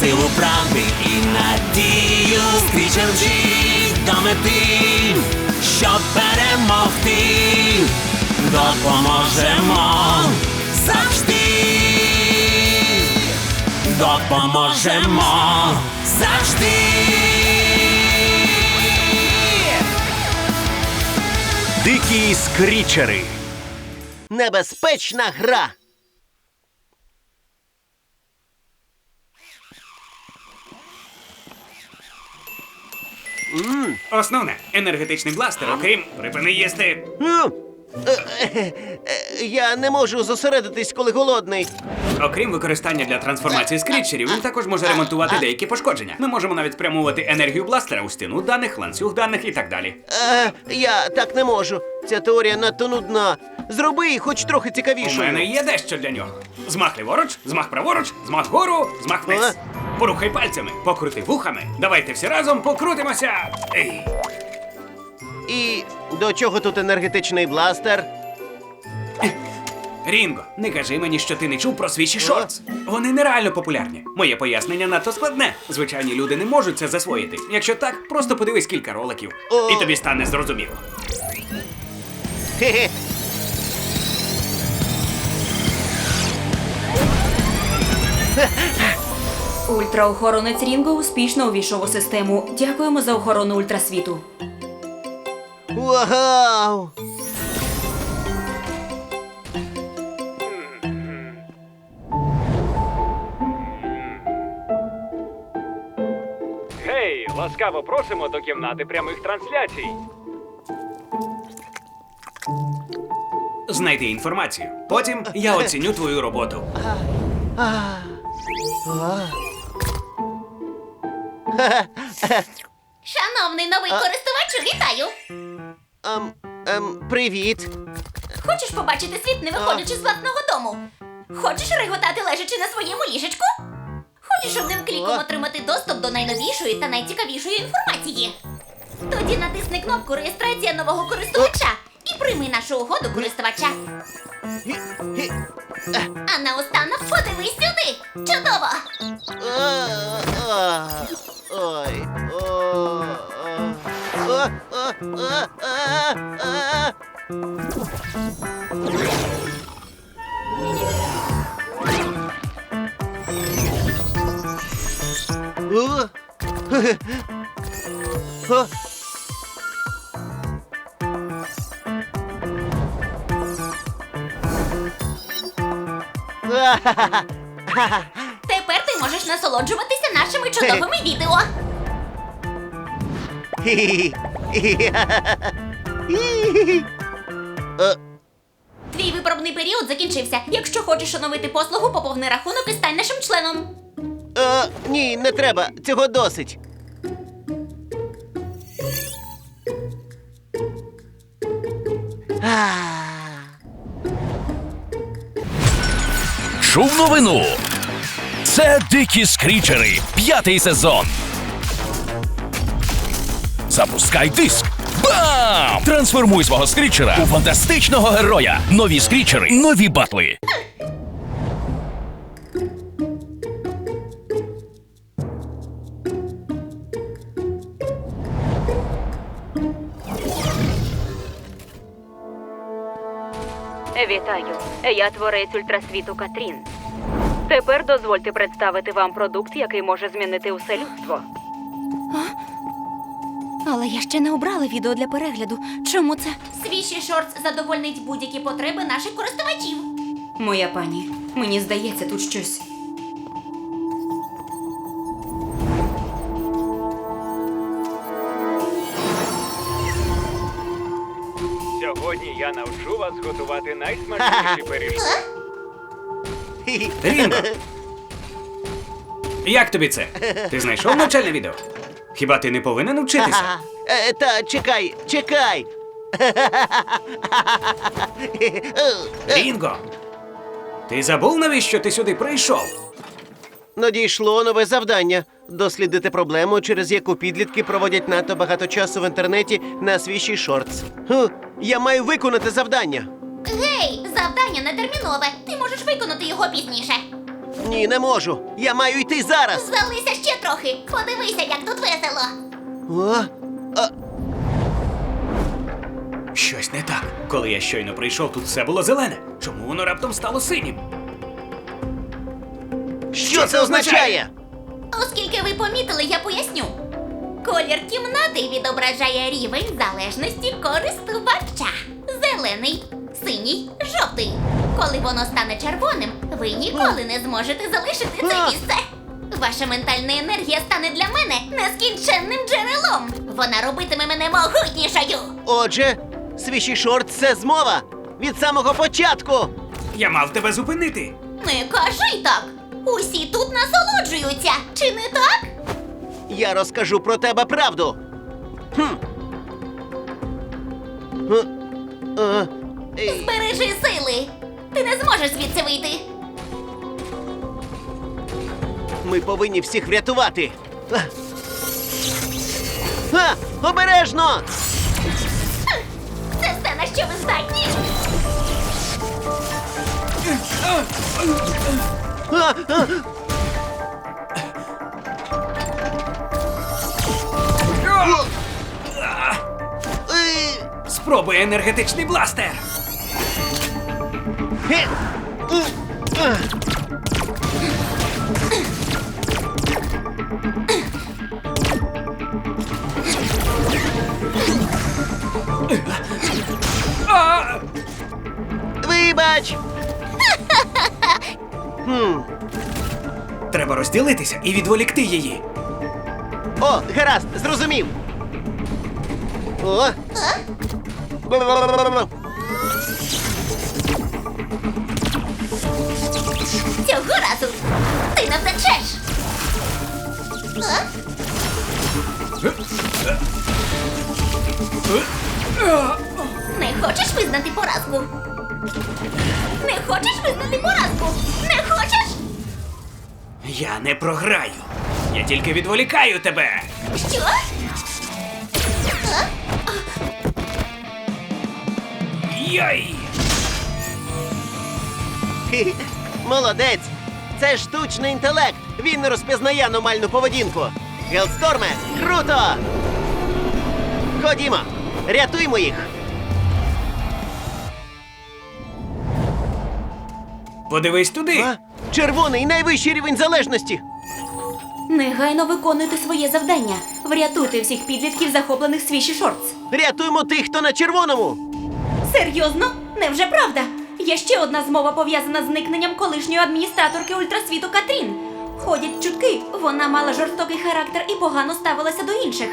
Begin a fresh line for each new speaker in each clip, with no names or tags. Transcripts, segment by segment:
силу правди і надію. Скрічем жить до мети, щоб перемогти, допоможемо завжди. Допоможемо завжди.
Дикі скрічери.
Небезпечна гра.
Основне енергетичний бластер, окрім припини їсти.
Я не можу зосередитись, коли голодний.
Окрім використання для трансформації скрітчерів, він також може ремонтувати деякі пошкодження. Ми можемо навіть спрямовувати енергію бластера у стіну даних, ланцюг даних і так далі.
Е, я так не можу. Ця теорія надто нудна. Зроби її хоч трохи
У
цікавішою.
мене є дещо для нього. Змах ліворуч, змах праворуч, змах вгору, змах вниз. Порухай пальцями, покрути вухами. Давайте всі разом покрутимося. Ей.
І до чого тут енергетичний бластер?
Рінго, не кажи мені, що ти не чув про свічі шортс. Вони нереально популярні. Моє пояснення надто складне. Звичайні люди не можуть це засвоїти. Якщо так, просто подивись кілька роликів,
О.
і тобі стане зрозуміло.
Хе-хе.
Ультраохоронець Рінго успішно увійшов у систему. Дякуємо за охорону ультрасвіту.
Вау!
Гей, ласкаво просимо до кімнати прямих трансляцій.
Знайди інформацію. Потім я оціню твою роботу.
Шановний новий користувачу, вітаю!
Ем, ем, привіт.
Хочеш побачити світ, не виходячи з власного дому? Хочеш реготати лежачи на своєму ліжечку? Хочеш одним кліком отримати доступ до найновішої та найцікавішої інформації? Тоді натисни кнопку реєстрація нового користувача і прийми нашу угоду користувача. А наостанок подивись сюди! Чудово!
Ой. о,
Тепер ти можеш насолоджуватися нашими чудовими відео. Твій виправний період закінчився. Якщо хочеш оновити послугу, поповни рахунок і стань нашим членом.
Е, ні, не треба. Цього досить. А.
Чув новину. Це дикі скрічери. П'ятий сезон. Запускай диск. Бам! Трансформуй свого скрічера у фантастичного героя. Нові скрічери, нові батли.
Вітаю, я творець ультрасвіту Катрін. Тепер дозвольте представити вам продукт, який може змінити усе людство.
Але я ще не обрала відео для перегляду. Чому це?
Свіші шорт задовольнить будь-які потреби наших користувачів.
Моя пані, мені здається, тут щось.
Сьогодні я навчу вас готувати найсмачніші пиріжки.
Рінго! Як тобі це? Ти знайшов навчальне відео? Хіба ти не повинен вчитися?
Ага. Е, Та чекай, чекай.
Рінго! Ти забув, навіщо ти сюди прийшов?
Надійшло нове завдання дослідити проблему, через яку підлітки проводять надто багато часу в інтернеті на свіжі шортс. Хм, я маю виконати завдання.
Гей, завдання не термінове. Ти можеш виконати його пізніше.
Ні, не можу. Я маю йти зараз.
Залися ще трохи. Подивися, як тут весело.
О, а,
Щось не так. Коли я щойно прийшов, тут все було зелене. Чому воно раптом стало синім?
Що це означає?
Оскільки ви помітили, я поясню. Колір кімнати відображає рівень залежності користувача. Зелений, синій, жовтий. Коли воно стане червоним, ви ніколи не зможете залишити це місце. Ваша ментальна енергія стане для мене нескінченним джерелом. Вона робитиме мене могутнішою.
Отже, свіжі шорт це змова від самого початку.
Я мав тебе зупинити.
Не кажи так. Усі тут насолоджуються, чи не так?
Я розкажу про тебе правду. Хм. Е, е, ей,
Збережи сили. Ти не зможеш звідси вийти.
Ми повинні всіх врятувати. А! А, обережно!
Це все на що ви здатні.
А, а,
Спробуй енергетичний бластер.
е, а.
А!
Вибач! Хм.
Треба розділитися і відволікти її.
О, гаразд, зрозумів. О. Бла-бла-бла-бла-бла.
Цього разу ти не втечеш. А? Не хочеш визнати поразку? Не хочеш визнати поразку? Не хочеш?
Я не програю. Я тільки відволікаю тебе.
Що? А?
Йой!
Хі-хі. Молодець! Це штучний інтелект. Він не розпізнає аномальну поведінку. Гелсторме, круто! Ходімо, рятуймо їх.
Подивись туди.
А? Червоний найвищий рівень залежності.
Негайно виконуйте своє завдання. Врятуйте всіх підлітків, захоплених свіші шортс.
Рятуймо тих, хто на червоному.
Серйозно? Невже правда? Є ще одна змова пов'язана з зникненням колишньої адміністраторки ультрасвіту Катрін. Ходять чутки, вона мала жорстокий характер і погано ставилася до інших.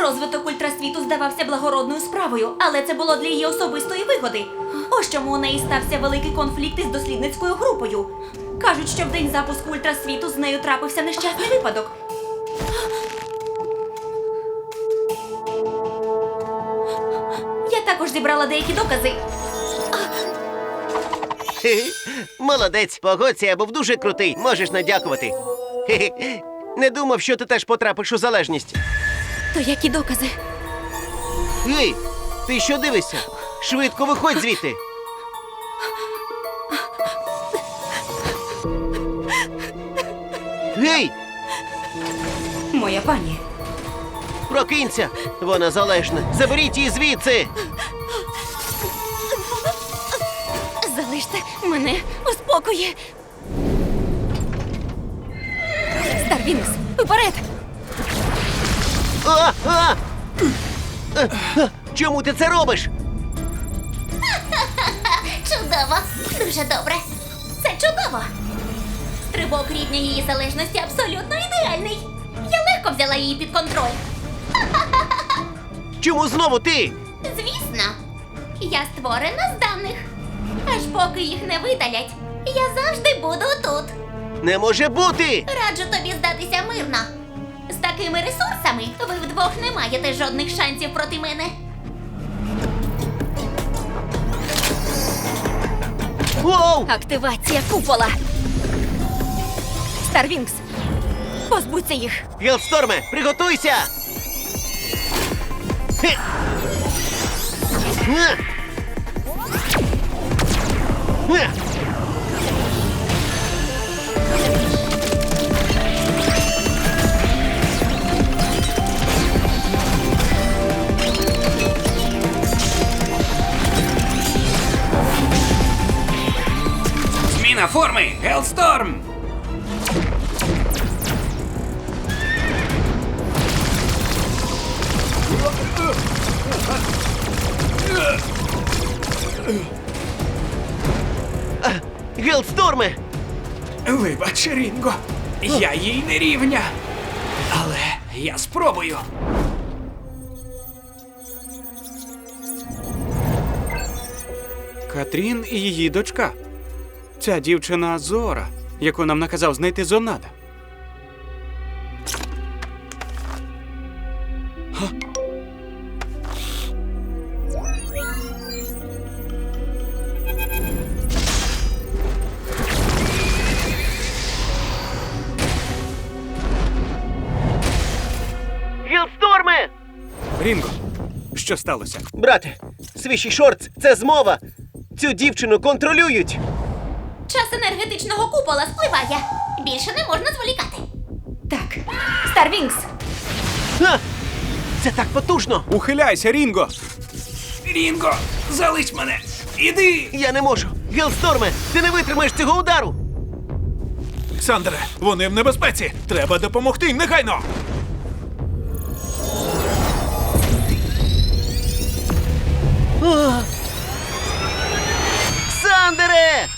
Розвиток ультрасвіту здавався благородною справою, але це було для її особистої вигоди. Ось чому у неї стався великий конфлікт із дослідницькою групою. Кажуть, що в день запуску ультрасвіту з нею трапився нещасний випадок. Я також зібрала деякі докази.
Хе-хе. Молодець, погодься, я був дуже крутий. Можеш надякувати. Хе-хе. Не думав, що ти теж потрапиш у залежність.
То які докази?
Гей, ти що дивишся? Швидко виходь звідти. Гей,
Моя пані.
прокинься! Вона залежна. Заберіть її звідси.
Залиште мене у спокої. Старвінус, вперед!
А, а! Е, е, Чому ти це робиш?
Чудово! Дуже добре. Це чудово. Стрибок рівня її залежності абсолютно ідеальний. Я легко взяла її під контроль.
Чому знову ти?
Звісно, я створена з даних. Аж поки їх не видалять, я завжди буду тут.
Не може бути!
Раджу тобі здатися мирно. З такими ресурсами ви вдвох не маєте жодних шансів проти мене.
Воу!
Активація купола. Старвінкс, позбудься їх.
Гелсторме, приготуйся! Хе! Е! Е!
Зміна форми! Гелсторм!
Гелсторме!
Вибач, Рінго, я їй не рівня. Але я спробую. Катрін і її дочка. Ця дівчина Зора, яку нам наказав знайти Зонада. Рінго, що сталося?
Брате, свіжий шорт це змова! Цю дівчину контролюють!
Час енергетичного купола спливає. Більше не можна зволікати.
Так, Старвінкс,
Ха! Це так потужно!
Ухиляйся, Рінго! Рінго, залиш мене! Іди!
Я не можу! Гелсторме, ти не витримаєш цього удару!
Сандре, вони в небезпеці. Треба допомогти їм негайно.
Сандере!